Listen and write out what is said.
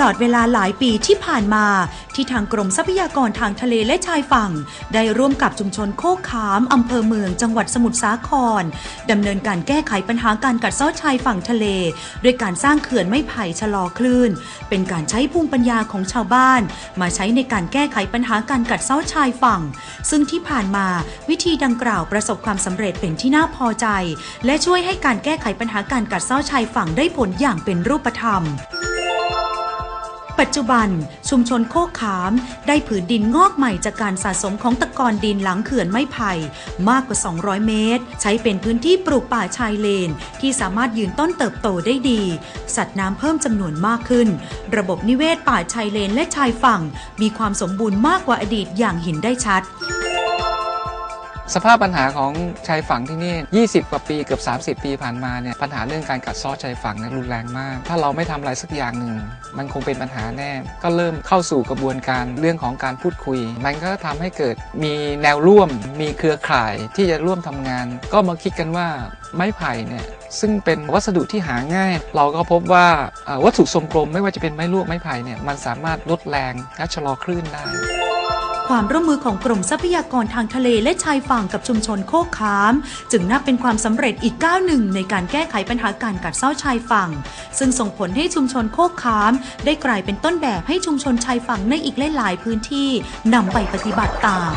ลอดเวลาหลายปีที่ผ่านมา ที่ทางกรมทรัพยากรทางทะเลและชายฝั่ง ได้ร่วมกับชุมชนโคกขามอำเภอเมืองจังหวัดสมุทรสาครดำเนินการแก้ไขปัญหาการกัดเซาะชายฝั่งทะเล ด้วยการสร้างเขื่อนไม้ไผ่ชะลอคลื่น เป็นการใช้ภูมิปัญญาของชาวบ้าน มาใช้ในการแก้ไขปัญหาการกัดเซาะชายฝั่ง ซึ่งที่ผ่านมาวิธีดังกล่าวประสบความสำเร็จเป็นที่น่าพอใจ และช่วยให้การแก้ไขปัญหาการกัดเซาะชายฝั่งได้ผลอย่างเป็นรูปธรรม ปัจจุบันชุมชนโคกขาม ได้ผืนดินงอกใหม่จากการสะสมของตะกอนดินหลังเขื่อนไม้ไผ่มากกว่า 200 เมตร ใช้เป็นพื้นที่ปลูกป่าชายเลน ที่สามารถยืนต้นเติบโตได้ดี สัตว์น้ำเพิ่มจำนวนมากขึ้น ระบบนิเวศป่าชายเลนและชายฝั่ง มีความสมบูรณ์มากกว่าอดีตอย่างเห็นได้ชัด สภาพปัญหาของชายฝั่งที่นี่ 20 กว่าปีเกือบ 30 ปีผ่านมาเนี่ยปัญหาเรื่องการกัดเซาะชายฝั่งเนี่ยรุนแรงมาก ถ้าเราไม่ทำอะไรสักอย่างหนึ่ง มันคงเป็นปัญหาแน่ ก็เริ่มเข้าสู่กระบวนการเรื่องของการพูดคุย มันก็ทำให้เกิดมีแนวร่วม มีเครือข่ายที่จะร่วมทำงาน ก็มาคิดกันว่าไม้ไผ่เนี่ยซึ่งเป็นวัสดุที่หาง่าย เราก็พบว่าวัตถุทรงกลมไม่ว่าจะเป็นไม้ลวกไม้ไผ่เนี่ยมันสามารถลดแรงและชะลอคลื่นได้ ความร่วมมือของกรมทรัพยากรทางทะเลและชายฝั่งกับชุมชนโคกขาม จึงนับเป็นความสำเร็จอีกก้าวหนึ่งในการแก้ไขปัญหาการกัดเซาะชายฝั่ง ซึ่งส่งผลให้ชุมชนโคกขาม ได้กลายเป็นต้นแบบให้ชุมชนชายฝั่งในอีกหลายๆพื้นที่นำไปปฏิบัติตาม